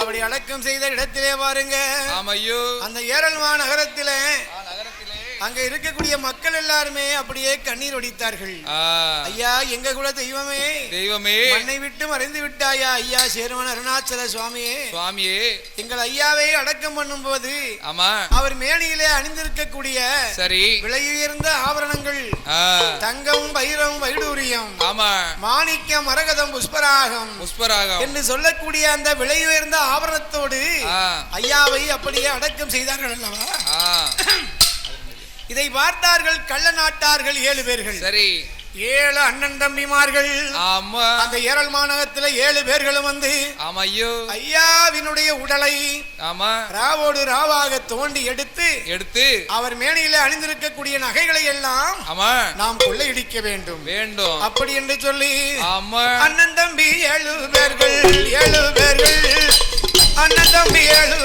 அப்படி அடக்கம் செய்த இடத்திலே பாருங்க. ஆமையோ அந்த ஏரல்மா நகரத்திலே அங்க இருக்கக்கூடிய மக்கள் எல்லாருமே அப்படியே கண்ணீர் வடித்தார்கள் ஆ, ஐயா எங்க குல தெய்வமே. தெய்வமே. மண்ணை விட்டு மறைந்து விட்டாயா ஐயா சேர்வன் அருணாச்சல சுவாமியே. சுவாமியே. எங்கள் ஐயாவை அடக்கம் பண்ணும்போது ஆமா. அவர் மேனியிலே அணிந்திருக்கக்கூடிய சரி. விலையுயர்ந்த ஆபரணங்கள் தங்கம் வைரம் வைடூரியம் ஆமா. மாணிக்கம் மரகதம் புஷ்பராகம் புஷ்பராகம். என்று சொல்லக்கூடிய அந்த விலையுயர்ந்த ஆபரணத்தோடு ஐயாவை அப்படியே அடக்கம் செய்தார்கள் அல்லவா? இதை பார்த்தார்கள் கள்ள நாட்டார்கள் ஏழு பேர்கள். சரி. ஏழு அண்ணன் தம்பிமார்கள். ஆமா. அந்த ஏரல் மாநகரத்துல ஏழு பேர்களும் வந்து ஆமையோ ஐயாவினுடைய உடலை ஆமா. ராவோடு ராவாக தோண்டி எடுத்து எடுத்து அவர் மேனியில அணிந்திருக்கக்கூடிய நகைகளை எல்லாம் ஆமா. நாம் கொள்ளையடிக்க வேண்டும். வேண்டும். அப்படி என்று சொல்லி ஆமா. அண்ணன் தம்பி ஏழு பேர்கள் ஏழு பேர்கள். அண்ணன் தம்பி ஏழு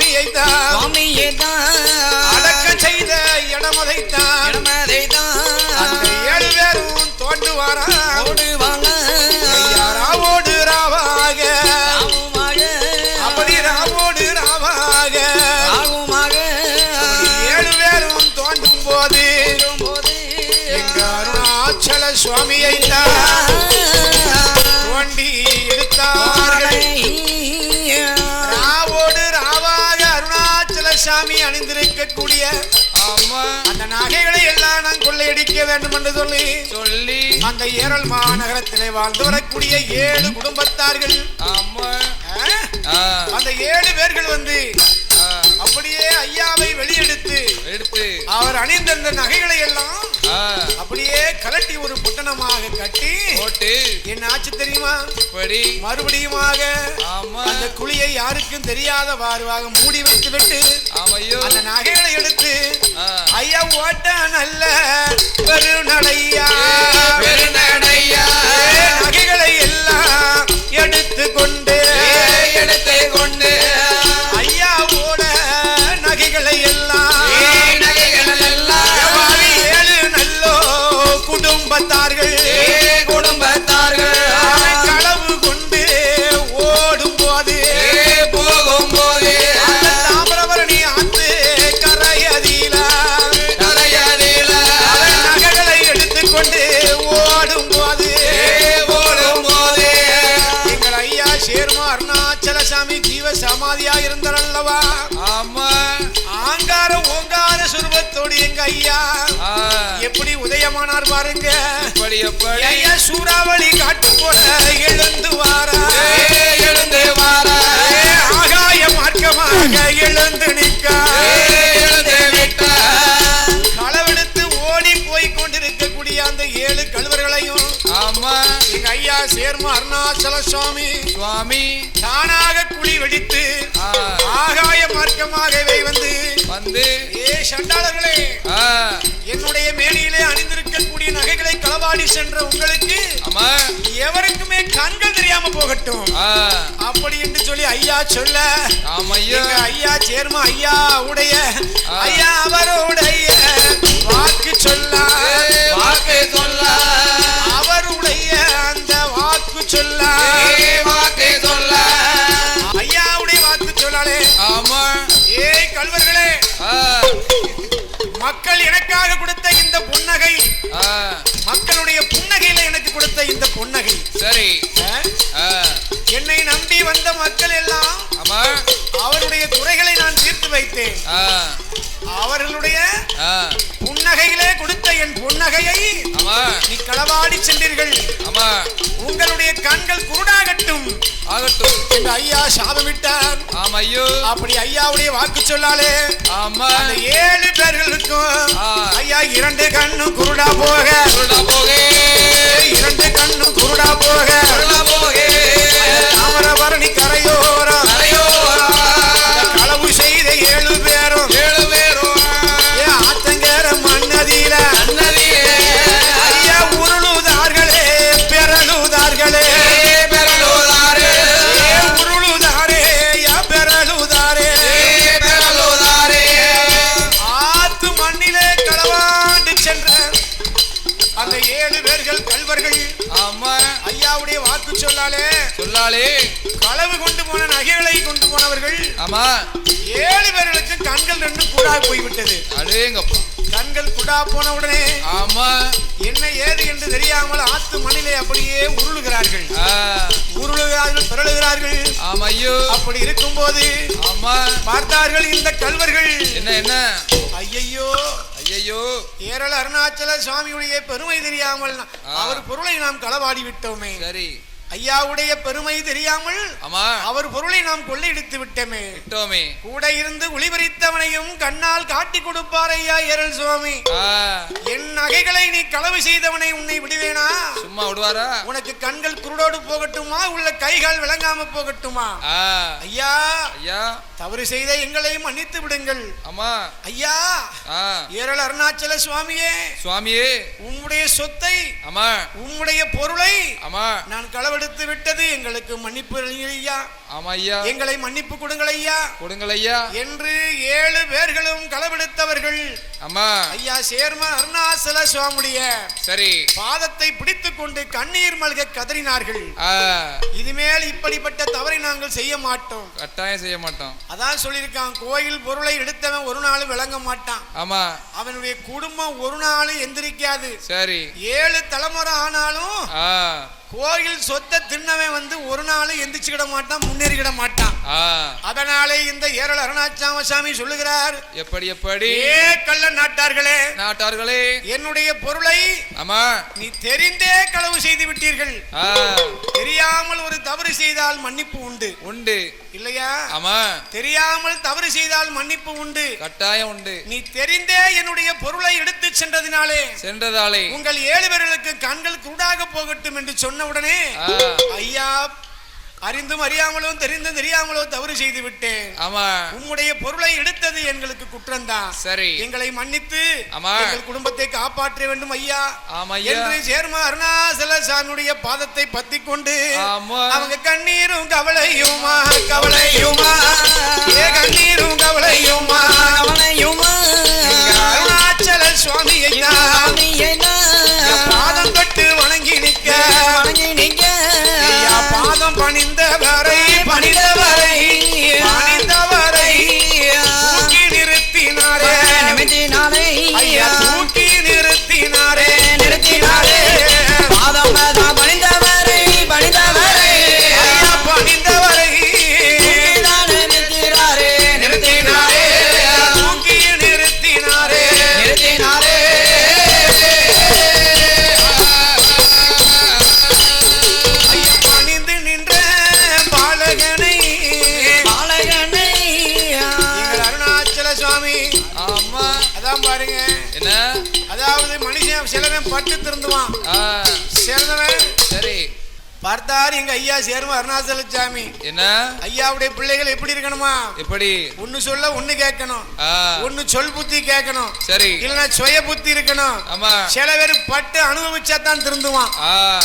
அருணாச்சல சுவாமியை தான் அடக்கம் செய்த இடமதைத்தான் அந்த ஏழு பேரும் தோண்டுவாரா? ஐயா ராவோடு ராவாக? அப்படி ராவோடு ராவாக? ஏழு பேரும் தோண்டும் போது எங்க அருணாச்சல சுவாமியை தான் அணிந்திருக்கக்கூடிய ஆமா. அந்த நகைகளை எல்லாம் நான் கொள்ளையடிக்க வேண்டும் என்று சொல்லி சொல்லி. அந்த ஏரல் மாநகரத்திலே வாழ்ந்து வரக்கூடிய ஏழு குடும்பத்தார்கள். அந்த ஏழு பேர்கள் வந்து ஐயாவை வெளியெடுத்து எடுத்து. அவர் அணிந்த அந்த நகைகளை எல்லாம் அப்படியே கலட்டி ஒரு புட்டணமாக கட்டி போட்டு. என்ன ஆச்சு தெரியுமா? இப்படி. மறுபடியுமாக அந்த குழியை யாருக்கும் தெரியாத வாருவாக மூடி வைத்து விட்டு ஆமையோ. அந்த நகைகளை எடுத்து ஐயா ஓட்ட நல்ல பெருநடையா? பெருநடையா. குடும்பத்தார்கள். குடும்பத்தார்கள். களவு கொண்டு ஓடும் போது போகும்போது. அந்த தாமிரபரணி ஆத்து கரையதில கரையதில நகைகளை எடுத்துக்கொண்டு ஓடும் போது எங்கள் ஐயா சேர்மா அருணாச்சல சாமி ஜீவ சமாதியா இருந்தார் அல்லவா? ஆமா. ஆங்கார ஓங்கார சுரூபத்தோடு எங்க ஐயா பாருங்க. சூறாவளி காட்டு போல எழுந்து வாரா. எழுந்து வார. ஆகாய மார்க்கமாக எழுந்து நிற்கா. எழுந்து விட்ட களவெடுத்து ஓடி போய் கொண்டிருக்கக்கூடிய அந்த ஏழு கழுவர்களையும் ஆமா. எங்க ஐயா சேர்மா அருணாச்சல சுவாமி சுவாமி. தானாக குழி வெடித்து ஆகாய மார்க்கமாகவே வந்து வந்து ஏ சண்டாளர்களே என்னுடைய மேனியிலே களவாடி சென்ற உங்களுக்கு எவருக்குமே கண்கள் தெரியாம போகட்டும். அப்படி என்று சொல்லி ஐயா சொல்ல ஐயா. சேர்மா ஐயா உடைய. ஐயா அவருடைய வாக்கு சொல்ல வாக்கு சொல்ல. அவருடைய அந்த வாக்கு சொல்ல. வாக்கு சொல்ல. ஐயாவுடைய வாக்கு சொல்லாலே. ஆமா. ஏய் கல்வர்களே மக்கள் எனக்காக கொடுத்த இந்த புன்னகை மக்களுடைய புன்னகையில எனக்கு கொடுத்த இந்த புன்னகை. சரி. என்னை நம்பி வந்த மக்கள் எல்லாம் அவருடைய குறைகளை நான் தீர்த்து வைத்தேன். அவர்களுடைய என் புன்னகையை ஆமா. நீ களவாடி சென்றீர்கள். ஆமா. உங்களுடைய கண்கள் குருடாகட்டும். ஆகட்டும். என்று ஐயா சாபமிட்டார். ஆமையோ அப்படி ஐயாவுடைய வாக்கு சொல்லாலே ஆமா. ஏழு பேர்களுக்கும். ஐயா இரண்டு கண்ணு குருடா போக. சொல்ல போகே கண்கள் ரெண்டு கூடா போய்விட்டது. அடேங்கப்பா. கண்கள் குடா போன உடனே ஆமா. என்ன ஏது என்று தெரியாமல் ஆத்து மண்ணிலே அப்படியே உருளுகிறார்கள். உருளுகிறார்கள் பிறழுகிறார்கள் ஆமா ஐயோ அப்படி இருக்கும்போது ஆமா. பார்த்தார்கள் இந்த கல்வர்கள். என்ன என்ன? ஐயையோ. ஐயோ ஏரள அருணாச்சல சுவாமியுடைய பெருமை தெரியாமல். அவர் பொருளை நாம் களவாடி விட்டோமே. சரி. ஐயாவுடைய பெருமை தெரியாமல் ஆமா. அவர் பொருளை நாம் கொள்ளையடித்து விட்டோமே. விட்டோமே. கூட இருந்து ஒளிபரித்தவனையும் கண்ணால் காட்டி கொடுப்பார் ஐயா ஏரல் சுவாமி. என் நகைகளை நீ களவு செய்தவனை உன்னை விடுவேனா? சும்மா விடுவாரா? உனக்கு கண்கள் குருடோடு போகட்டுமா? உள்ள கைகால் விளங்காம போகட்டுமா? ஐயா ஐயா. தவறு செய்த எங்களை மன்னித்து விடுங்கள். ஆமா. ஐயா ஏரல் அருணாச்சல சுவாமியே சுவாமியே. உம்முடைய சொத்தை ஆமா. உம்முடைய பொருளை ஆமா. நான் களவெடுத்து விட்டது. எங்களுக்கு மன்னிப்பு ஐயா. ஆமா ஐயா. எங்களை மன்னிப்பு கொடுங்கள் ஐயா. கொடுங்கள் ஐயா. என்று ஏழு பேர்களும் களவெடுத்தவர்கள். ஆமா. ஐயா சேர்மன் அருணாசல சுவாமியுடைய சரி. பாதத்தை பிடித்துக் கொண்டு கண்ணீர் மல்க கதறினார்கள். ஆ, இனிமேல் இப்படிப்பட்ட தவறை நாங்கள் செய்ய மாட்டோம். கட்டாயம் செய்ய மாட்டோம். அதான் சொல்லியிருக்கான் கோயில் பொருளை எடுத்தவன் ஒரு நாள் விளங்க மாட்டான். ஆமா. அவனுடைய குடும்பம் ஒரு நாள் எந்திரிக்காது. சரி. ஏழு தலைமுறை ஆனாலும் கோயில் சொத்தை தின்னவன் வந்து ஒரு நாள் எந்திரிச்சுக்கிட மாட்டான் முன்னேறிக்கிட மாட்டான். அதனாலே இந்த ஏரல் அருணாச்சாமசாமி சொல்லுகிறார் எப்படி எப்படி? ஏ கள்ள நாட்டார்களே நாட்டார்களே. என்னுடைய பொருளை ஆமா. நீ தெரிந்தே களவு செய்து விட்டீர்கள். தெரியாமல் ஒரு தவறு செய்தால் மன்னிப்பு உண்டு. உண்டு. இல்லையா? ஆமா. தெரியாமல் தவறு செய்தால் மன்னிப்பு உண்டு. கட்டாயம் உண்டு. நீ தெரிந்தே என்னுடைய பொருளை எடுத்து சென்றதினாலே சென்றதாலே. உங்கள் ஏழு பேர்களுக்கு கண்கள் குருடாக போகட்டும் என்று சொன்ன உடனே ஐயா அறிந்தும் அறியாமலும் தெரிந்தும் தெரியாமலோ தவறு செய்து விட்டேன். ஆமா. உம்முடைய பொருளை எடுத்தது எங்களுக்கு குற்றம்தான். சரி. எங்களை மன்னித்து ஆமா. எங்கள் குடும்பத்தை காப்பாற்ற வேண்டும் ஐயா. ஆமா ஐயா. என்று சேர்ம அருணாசல சாமியுடைய பாதத்தை பத்தி கொண்டு அவங்க கண்ணீரும் கவலையுமா கவலையுமா? ஏ கண்ணீரும் கவலையுமா? எங்க அருணாச்சல சுவாமி ஐயா அதாவது மனுஷன் சிலவன் பட்டு திருந்துவான். சிறந்தவன் சரி. பார்த்தார் எங்க ஐயா சேர்ம அருணாச்சல சாமி. என்ன? ஐயாவுடைய பிள்ளைகள் எப்படி இருக்கணுமா? எப்படி? ஒன்னு சொல்ல ஒன்னு கேட்கணும். ஒன்னு சொல் புத்தி கேட்கணும். சரி. இல்லைன்னா சுய புத்தி இருக்கணும். ஆமா. சில பேர் பட்டு அனுபவிச்சா தான் திருந்துவான்.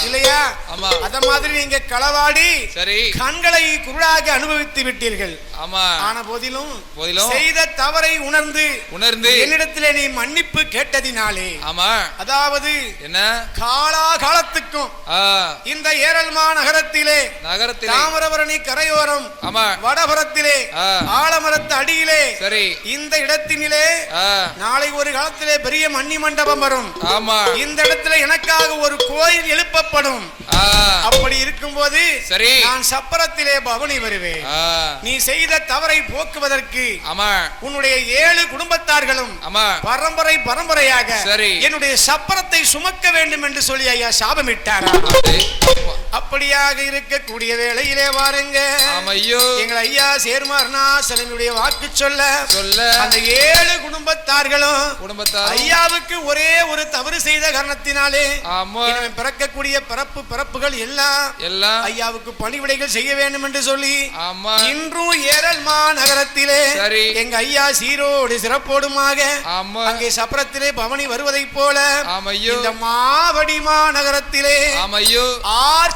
இல்லையா? ஆமா. அத மாதிரி நீங்க களவாடி சரி. கண்களை குருடாக அனுபவித்து விட்டீர்கள். ஆமா. ஆன போதிலும் போதிலும் செய்த தவறை உணர்ந்து உணர்ந்து என்னிடத்திலே நீ மன்னிப்பு கேட்டதினாலே. ஆமா. அதாவது என்ன? காலா காலத்துக்கும் இந்த ஏரல்மா நகரத்திலே நகரத்தில். தாமிரபரணி கரையோரம் ஆமா. வடபுறத்திலே. ஆலமரத்து அடியிலே சரி. இந்த இடத்தினிலே நாளை ஒரு காலத்திலே பெரிய மண்ணி மண்டபம் வரும். ஆமா. இந்த இடத்துல எனக்காக ஒரு கோயில் எழுப்பப்படும். அப்படி இருக்கும்போது சரி. நான் சப்பரத்திலே பவனி வருவேன். நீ செய்த தவறை போக்குவதற்கு ஆமா. உன்னுடைய ஏழு குடும்பத்தார்களும் ஆமா. பரம்பரை பரம்பரையாக சரி. என்னுடைய சப்பரத்தை சுமக்க வேண்டும் என்று சொல்லி ஐயா சாபமிட்டாரா. அப்படியாக இருக்கக்கூடிய வேளையிலே வாருங்க. எங்கள் ஐயா சேர்மார்னா சிலனுடைய வாக்கு சொல்ல சொல்ல. அந்த ஏழு குடும்பத்தார்களும் குடும்பத்தார் ஐயாவுக்கு ஒரே ஒரு தவறு செய்த காரணத்தினாலே பிறக்கக்கூடிய பிறப்பு பிறப்புகள் எல்லாம் எல்லாம். ஐயாவுக்கு பணிவிடைகள் செய்ய வேண்டும் என்று சொல்லி ஆமா. இன்றும் ஏரல்மா நகரத்திலே சரி. எங்க ஐயா சீரோடு சிறப்போடுமாக ஆமா. அங்கே சப்பரத்திலே பவனி வருவதைப் போல இந்த மாவடி மாநகரத்திலே ஆமா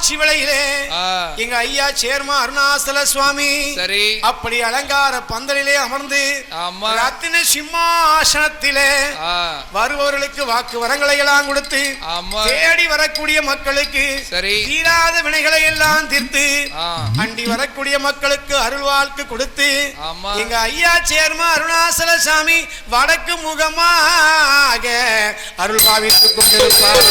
பந்தலிலே ஆ, எங்க ஐயா சேர்மா அருணாசல சுவாமி சரி. அப்படி அலங்கார பந்தலிலே அமர்ந்து ரத்தின சிம்மாசனத்திலே வருபவர்களுக்கு வாக்கு வரங்களை எல்லாம் கொடுத்து தேடி வரக்கூடிய மக்களுக்கு தீராத வினைகளை எல்லாம் தீர்த்து அண்டி வரக்கூடிய மக்களுக்கு அருள் வாழ்க்கு கொடுத்து எங்க ஐயா சேர்மா அருணாசல சாமி வடக்கு முகமாக அருள் பாவித்துக் கொண்டிருப்பார்.